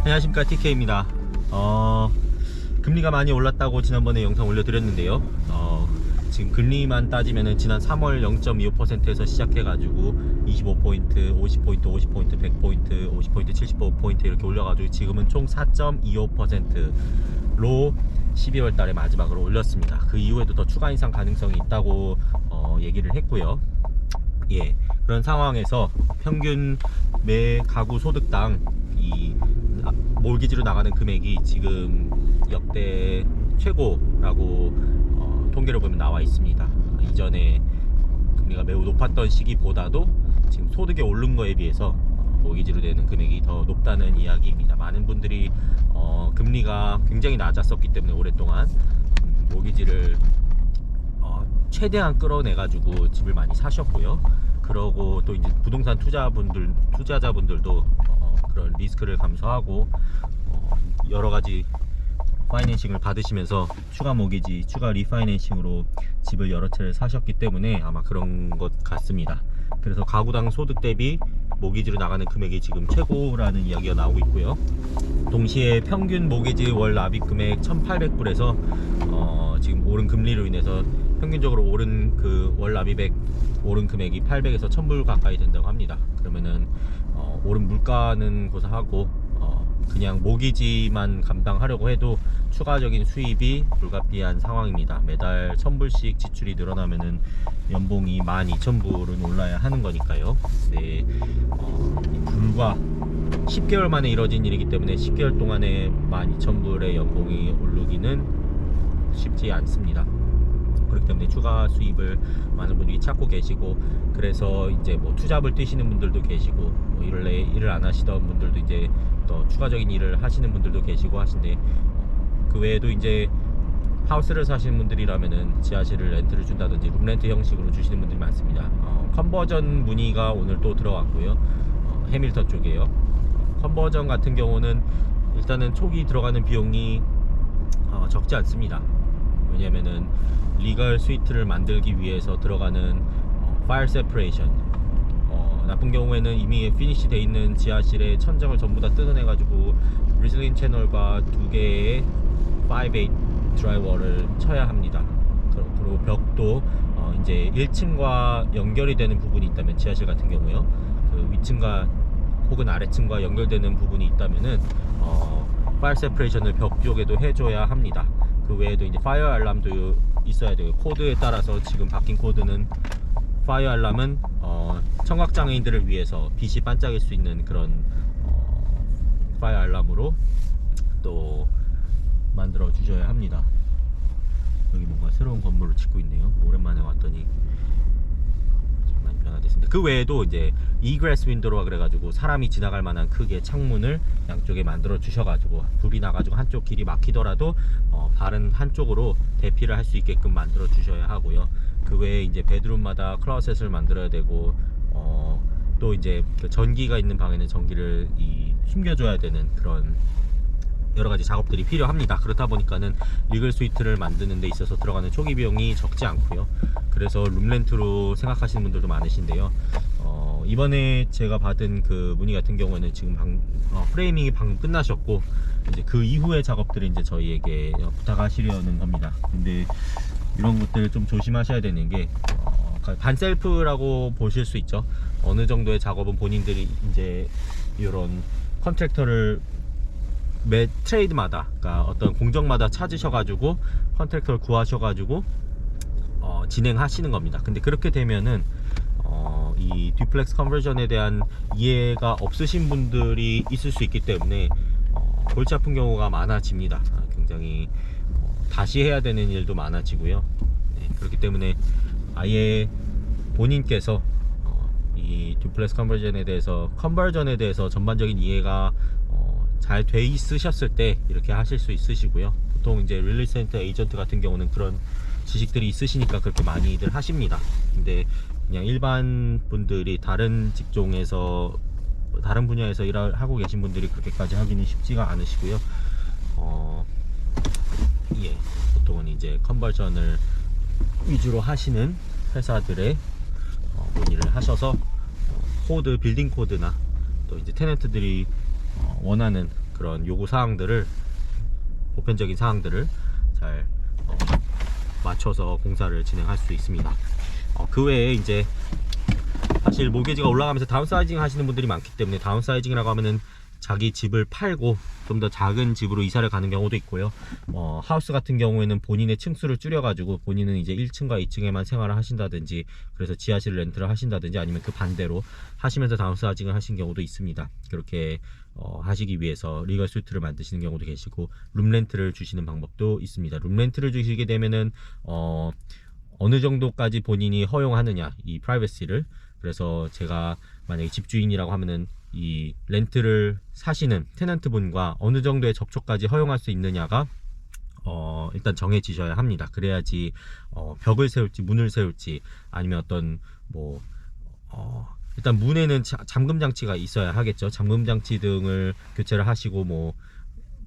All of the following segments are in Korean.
안녕하십니까 TK입니다. 어, 금리가 많이 올랐다고 지난번에 영상 올려드렸는데요. 어, 지금 금리만 따지면은 지난 3월 0.25%에서 시작해가지고 25포인트, 50포인트, 50포인트, 100포인트, 50포인트, 75포인트 이렇게 올려가지고 지금은 총 4.25%로 12월 달에 마지막으로 올렸습니다. 그 이후에도 더 추가 인상 가능성이 있다고 어, 얘기를 했고요. 예, 그런 상황에서 평균 매 가구 소득당 몰기지로 나가는 금액이 지금 역대 최고라고 어, 통계를 보면 나와 있습니다. 이전에 금리가 매우 높았던 시기보다도 지금 소득이 오른 거에 비해서 어, 모기지로 되는 금액이 더 높다는 이야기입니다. 많은 분들이 어, 금리가 굉장히 낮았었기 때문에 오랫동안 음, 모기지를 어, 최대한 끌어내가지고 집을 많이 사셨고요. 그러고 또 이제 부동산 투자분들 투자자분들도 어, 그런 리스크를 감수하고 어, 여러 가지 파이낸싱을 받으시면서 추가 모기지, 추가 리파이낸싱으로 집을 여러 채를 사셨기 때문에 아마 그런 것 같습니다. 그래서 가구당 소득 대비 모기지로 나가는 금액이 지금 최고라는 이야기가 나오고 있고요. 동시에 평균 모기지 월 납입 금액 1,800불에서 어, 지금 오른 금리로 인해서 평균적으로 오른 그 월 납입액 오른 금액이 800에서 1000불 가까이 된다고 합니다. 그러면은 어, 오른 물가는 고사하고 어, 그냥 모기지만 감당하려고 해도 추가적인 수입이 불가피한 상황입니다. 매달 1000불씩 지출이 늘어나면은 연봉이 12,000불은 올라야 하는 거니까요. 네, 어, 이 불과 10개월 만에 이뤄진 일이기 때문에 10개월 동안에 12,000불의 연봉이 오르기는 쉽지 않습니다. 그렇기 때문에 추가 수입을 많은 분들이 찾고 계시고 그래서 이제 뭐 투잡을 뛰시는 분들도 계시고 뭐 일을 일을 안 하시던 분들도 이제 또 추가적인 일을 하시는 분들도 계시고 하신데 그 외에도 이제 하우스를 사시는 분들이라면은 지하실을 렌트를 준다든지 룸렌트 형식으로 주시는 분들이 많습니다. 어, 컨버전 문의가 오늘 또 들어왔고요. 어, 해밀턴 쪽이에요. 컨버전 같은 경우는 일단은 초기 들어가는 비용이 어, 적지 않습니다. 왜냐면은 리걸 스위트를 만들기 위해서 들어가는 어, 파일 세퍼레이션 어, 나쁜 경우에는 이미 피니시 돼 있는 지하실의 천장을 전부 다 뜯어내 가지고 리슬링 채널과 두 개의 5-8 드라이버를 쳐야 합니다. 그- 그리고 벽도 어, 이제 1층과 연결이 되는 부분이 있다면 지하실 같은 경우요. 그 위층과 혹은 아래층과 연결되는 부분이 있다면은 어, 파일 세퍼레이션을 벽 쪽에도 해줘야 합니다. 그 외에도 이제 파이어 알람도 있어야 되고 코드에 따라서 지금 바뀐 코드는 파이어 알람은 어, 청각 장애인들을 위해서 빛이 반짝일 수 있는 그런 어, 파이어 알람으로 또 만들어 주셔야 합니다. 여기 뭔가 새로운 건물을 짓고 있네요. 오랜만에 왔더니 좀 많이 변화됐습니다. 그 외에도 이제 이그레스 윈도로가 그래가지고 사람이 지나갈 만한 크기의 창문을 양쪽에 만들어 주셔가지고 불이 나가지고 한쪽 길이 막히더라도 어, 다른 한쪽으로 대피를 할 수 있게끔 만들어 주셔야 하고요. 그 외에 이제 베드룸마다 클로셋을 만들어야 되고 어, 또 이제 그 전기가 있는 방에는 전기를 이 숨겨줘야 되는 그런 여러 가지 작업들이 필요합니다. 그렇다 보니까는 리글 스위트를 만드는 데 있어서 들어가는 초기 비용이 적지 않고요. 그래서 룸렌트로 생각하시는 분들도 많으신데요. 어, 이번에 제가 받은 그 문의 같은 경우에는 지금 방, 어, 프레이밍이 방금 끝나셨고 이제 그 이후의 작업들을 이제 저희에게 부탁하시려는 겁니다. 근데 이런 것들 좀 조심하셔야 되는 게 어, 반셀프라고 보실 수 있죠. 어느 정도의 작업은 본인들이 이제 이런 컨트랙터를 매 트레이드마다 그러니까 어떤 공정마다 찾으셔가지고 컨트랙터를 구하셔가지고 어, 진행하시는 겁니다. 근데 그렇게 되면은 어, 이 듀플렉스 컨버전에 대한 이해가 없으신 분들이 있을 수 있기 때문에 어, 골치 아픈 경우가 많아집니다. 아, 굉장히 어, 다시 해야 되는 일도 많아지고요. 네, 그렇기 때문에 아예 본인께서 어, 이 듀플렉스 컨버전에 대해서 컨버전에 대해서 전반적인 이해가 어, 잘돼 있으셨을 때 이렇게 하실 수 있으시고요. 보통 이제 릴리스 센터 에이전트 같은 경우는 그런 지식들이 있으시니까 그렇게 많이들 하십니다. 근데 그냥 일반 분들이 다른 직종에서 다른 분야에서 일을 하고 계신 분들이 그렇게까지 하기는 쉽지가 않으시고요. 어, 예, 보통은 이제 컨버전을 위주로 하시는 회사들의 어, 문의를 하셔서 어, 코드, 빌딩 코드나 또 이제 테넌트들이 어, 원하는 그런 요구 사항들을 보편적인 사항들을 잘 어, 맞춰서 공사를 진행할 수 있습니다. 어, 그 외에 이제 사실 모기지가 올라가면서 다운사이징 하시는 분들이 많기 때문에 다운사이징이라고 하면은 자기 집을 팔고 좀 더 작은 집으로 이사를 가는 경우도 있고요. 어, 하우스 같은 경우에는 본인의 층수를 줄여가지고 본인은 이제 1층과 2층에만 생활을 하신다든지 그래서 지하실 렌트를 하신다든지 아니면 그 반대로 하시면서 다운사이징을 하신 경우도 있습니다. 그렇게 어, 하시기 위해서 리걸 스위트를 만드시는 경우도 계시고 룸 렌트를 주시는 방법도 있습니다. 룸 렌트를 주시게 되면은 어, 어느 정도까지 본인이 허용하느냐 이 프라이버시를 그래서 제가 만약에 집주인이라고 하면은 이 렌트를 사시는 테넌트 분과 어느 정도의 접촉까지 허용할 수 있느냐가 어 일단 정해지셔야 합니다. 그래야지 어 벽을 세울지 문을 세울지 아니면 어떤 뭐 어, 일단 문에는 자- 잠금 장치가 있어야 하겠죠. 잠금 장치 등을 교체를 하시고 뭐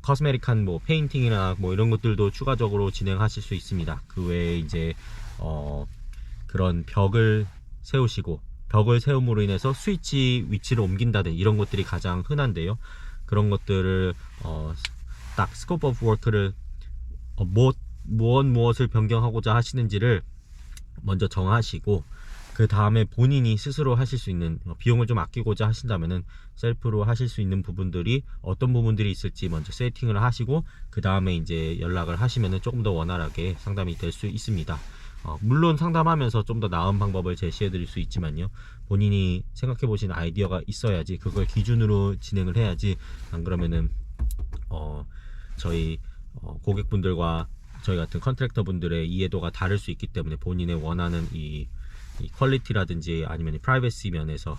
커스메릭한 뭐 페인팅이나 뭐 이런 것들도 추가적으로 진행하실 수 있습니다. 그 외에 이제 어 그런 벽을 세우시고 벽을 세움으로 인해서 스위치 위치를 옮긴다든 이런 것들이 가장 흔한데요. 그런 것들을 어, 딱 스코프 오브 워크를 어, 무엇 무엇 무엇을 변경하고자 하시는지를 먼저 정하시고 그 다음에 본인이 스스로 하실 수 있는 어, 비용을 좀 아끼고자 하신다면은 셀프로 하실 수 있는 부분들이 어떤 부분들이 있을지 먼저 세팅을 하시고 그 다음에 이제 연락을 하시면은 조금 더 원활하게 상담이 될 수 있습니다. 어, 물론 상담하면서 좀 더 나은 방법을 제시해 드릴 수 있지만요. 본인이 생각해 보신 아이디어가 있어야지 그걸 기준으로 진행을 해야지 안 그러면은 어, 저희 어, 고객분들과 저희 같은 컨트랙터 분들의 이해도가 다를 수 있기 때문에 본인의 원하는 이, 이 퀄리티라든지 아니면 이 프라이버시 면에서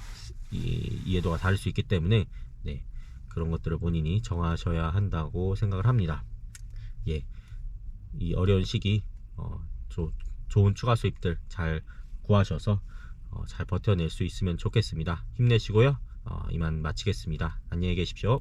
이 이해도가 다를 수 있기 때문에 네, 그런 것들을 본인이 정하셔야 한다고 생각을 합니다. 예, 이 어려운 시기 어, 조- 좋은 추가 수입들 잘 구하셔서 어, 잘 버텨낼 수 있으면 좋겠습니다. 힘내시고요. 어, 이만 마치겠습니다. 안녕히 계십시오.